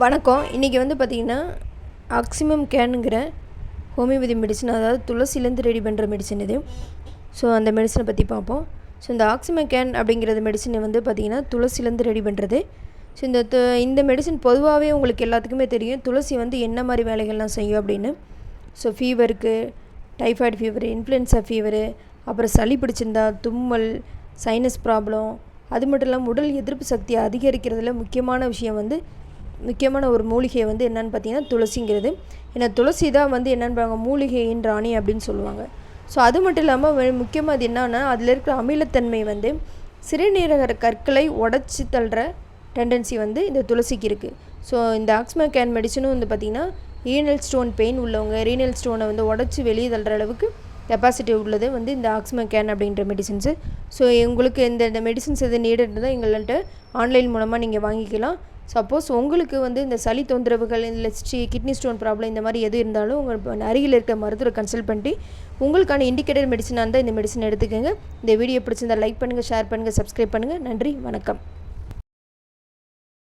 வணக்கம். இன்றைக்கி வந்து பார்த்திங்கன்னா ஆக்சிமம் கேனுங்கிற ஹோமியோபதி மெடிசன் அதாவது துளசிலேருந்து ரெடி பண்ணுற மெடிசன் இது. ஸோ அந்த மெடிசனை பற்றி பார்ப்போம் ஸோ இந்த ஆக்சிமம் கேன் அப்படிங்கிறது மெடிசனை வந்து பார்த்திங்கன்னா துளசிலேருந்து ரெடி பண்ணுறது ஸோ இந்த து இந்த மெடிசன் பொதுவாகவே உங்களுக்கு எல்லாத்துக்குமே தெரியும். துளசி வந்து என்ன மாதிரி வேலைகள்லாம் செய்யும் அப்படின்னு. ஸோ ஃபீவருக்கு டைஃபாய்டு ஃபீவர் இன்ஃப்ளூயன்ஸா ஃபீவரு அப்புறம் சளி பிடிச்சிருந்தா தும்மல் சைனஸ் ப்ராப்ளம் அது மட்டும் இல்லாமல் உடல் எதிர்ப்பு சக்தியை அதிகரிக்கிறதுல முக்கியமான விஷயம் வந்து முக்கியமான ஒரு மூலிகை வந்து என்னென்னு பார்த்தீங்கன்னா துளசிங்கிறது. ஏன்னா துளசி தான் வந்து என்னென்னு மூலிகையின் ராணி அப்படின்னு சொல்லுவாங்க. ஸோ அது மட்டும் இல்லாமல் முக்கியமாக அது என்னன்னா அதில் இருக்கிற அமிலத்தன்மை வந்து சிறுநீரக கற்களை உடச்சி தள்ளுற டெண்டன்சி வந்து இந்த துளசிக்கு இருக்குது ஸோ இந்த ஆக்ஸ்மா கேன் மெடிசனும் வந்து பார்த்திங்கன்னா ஈனல் ஸ்டோன் பெயின் உள்ளவங்க ரீனல் ஸ்டோனை வந்து உடச்சி வெளியே தள்ளுற அளவுக்கு கெப்பாசிட்டி உள்ளது வந்து இந்த ஆக்ஸ்மா கேன் அப்படின்ற மெடிசன்ஸு ஸோ உங்களுக்கு இந்த மெடிசன்ஸ் எது நீடட் தான் எங்கள்கிட்ட ஆன்லைன் மூலமாக நீங்கள் வாங்கிக்கலாம். சப்போஸ் உங்களுக்கு வந்து இந்த சளி தொந்தரவுகள் இல்லை கிட்னி ஸ்டோன் ப்ராப்ளம் இந்த மாதிரி எது இருந்தாலும் உங்கள் அருகில் இருக்க மருத்துவரை கன்சல்ட் பண்ணிட்டு உங்களுக்கான இண்டிகேட்டட் மெடிசனாக இருந்தால் இந்த மெடிசன் எடுத்துக்கோங்க. இந்த வீடியோ பிடிச்சிருந்தால் லைக் பண்ணுங்கள் ஷேர் பண்ணுங்கள் சப்ஸ்கிரைப் பண்ணுங்கள் நன்றி வணக்கம்.